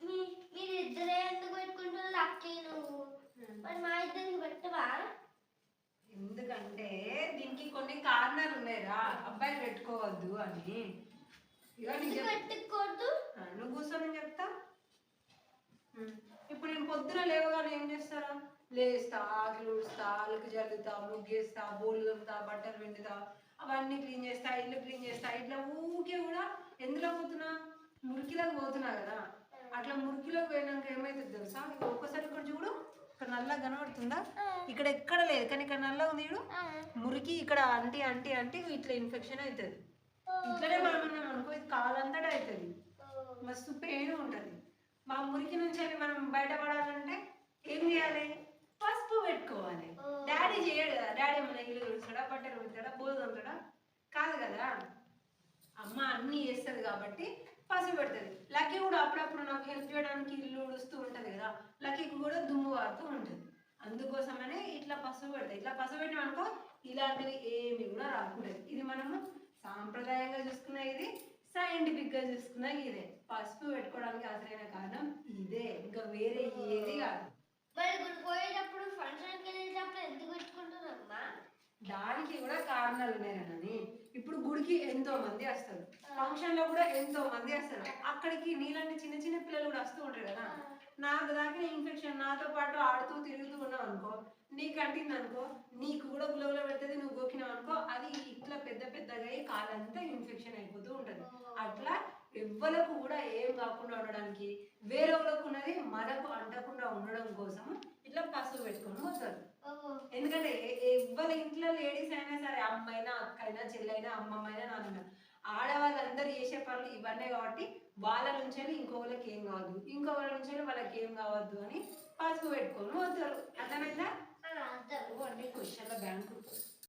మీ మీరు ఇద్దరే ఎందుకు పెట్టుకుంటున్నారు అక్కే నువ్వు? మరి మా ఇద్దరికి పెట్టవా? ఎందుకంటే దీనికి కొన్ని కారణాలు ఉన్నాయిరా. అబ్బాయిలు పెట్టుకోవద్దు అని. పెట్టుకోవద్దు? నువ్వు కూర్చొని చెప్తా. ఇప్పుడు నేను పొద్దున లేవగానే ఏం చేస్తారా? లేస్తా ఆకులు ఊడుస్తా అలుకు జల్లుతా ముగ్గేస్తా బోళ్ళు తోముతా బట్టలు పిండుతా అవన్నీ క్లీన్ చేస్తా ఇల్లు క్లీన్ చేస్తా ఇట్లా ఊకే కూడా ఎందులో పోతున్నా? మురికిలోకి పోతున్నా కదా అట్లా మురికిలోకి పోయినాక ఏమైతుంది తెలుసా? ఒక్కసారి ఇక్కడ చూడు ఇక్కడ నల్లగా కనబడుతుందా? ఇక్కడ ఎక్కడ లేదు కానీ ఇక్కడ నల్లగా ఉంది చూడు. మురికి ఇక్కడ అంటి అంటి అంటి ఇట్లా ఇన్ఫెక్షన్ అవుతుంది ఇట్లనే మనం అన్నాం అనుకో ఇది కాలంతటా అవుతుంది మస్తు పెయిన్ ఉంటుంది. మా మురికి నుంచి మనం బయటపడాలంటే ఏం చేయాలి? పసుపు పెట్టుకోవాలి. డాడీ చేయడు కదా డాడీ మన ఇల్లు తుడుస్తాడా బట్టలు పెడతాడా బోధ కాదు కదా. అమ్మ అన్నీ చేస్తుంది కాబట్టి పసుపు పెడుతుంది. లక్కీ కూడా అప్పుడప్పుడు నాకు హెల్ప్ చేయడానికి ఇల్లు ఉడుస్తూ ఉంటుంది కదా లక్కీకి కూడా దుమ్ము వారుతూ ఉంటుంది. అందుకోసమనే ఇట్లా పసుపు పెడతాయి ఇట్లా పసుపు పెట్టిన అనుకో ఇలాంటివి ఏమి కూడా రాకూడదు. ఇది మనము సాంప్రదాయంగా చూసుకున్న ఇది సైంటిఫిక్గా చూసుకున్న ఇదే. పసుపు పెట్టుకోవడానికి అసలైన కారణం ఇదే. ఇంకా వేరే ఏది కాదు మరి గుడికి పోయేటప్పుడు ఫంక్షన్కి వెళ్ళేటప్పుడు ఎందుకు పెట్టుకుంటున్నామ్మా దానికి కూడా కారణాలు ఉన్నాయని ఇప్పుడు గుడికి ఎంతో మంది వస్తారు. ఫంక్షన్లో కూడా ఎంతో మంది వస్తారు. అక్కడికి నీలాంటి చిన్న చిన్న పిల్లలు కూడా వస్తూ ఉంటారు కదా. నాకు దాకా ఇన్ఫెక్షన్ నాతో పాటు ఆడుతూ తిరుగుతూ ఉన్నావు అనుకో నీకు అంటింది అనుకో నీకు కూడా గులగుల పెడుతుంది నువ్వు గోకినావు అనుకో అది ఇట్లా పెద్ద పెద్దగా అయ్యి కాలంతా ఇన్ఫెక్షన్ అయిపోతూ ఉంటది. అట్లా ఎవ్వలకు కూడా ఏం కాకుండా ఉండడానికి వేరే వాళ్ళకు ఉన్నది మనకు అంటకుండా ఉండడం కోసం ఇట్లా పసుపు పెట్టుకొని పోతారు. ఎందుకంటే ఒకవేళ ఇంట్లో లేడీస్ అయినా సరే అమ్మైనా అక్కైనా చెల్లైనా అమ్మమ్మైనా నాన్న ఆడవాళ్ళందరూ చేసే పనులు ఇవన్నీ కాబట్టి వాళ్ళ నుంచి ఇంకొకరికి ఏం కావద్దు. ఇంకొకరి నుంచి వాళ్ళకి ఏం కావద్దు అని పసుపు పెట్టుకొని వద్దరు అర్థమైందా? క్వశ్చన్లో బ్యాంకు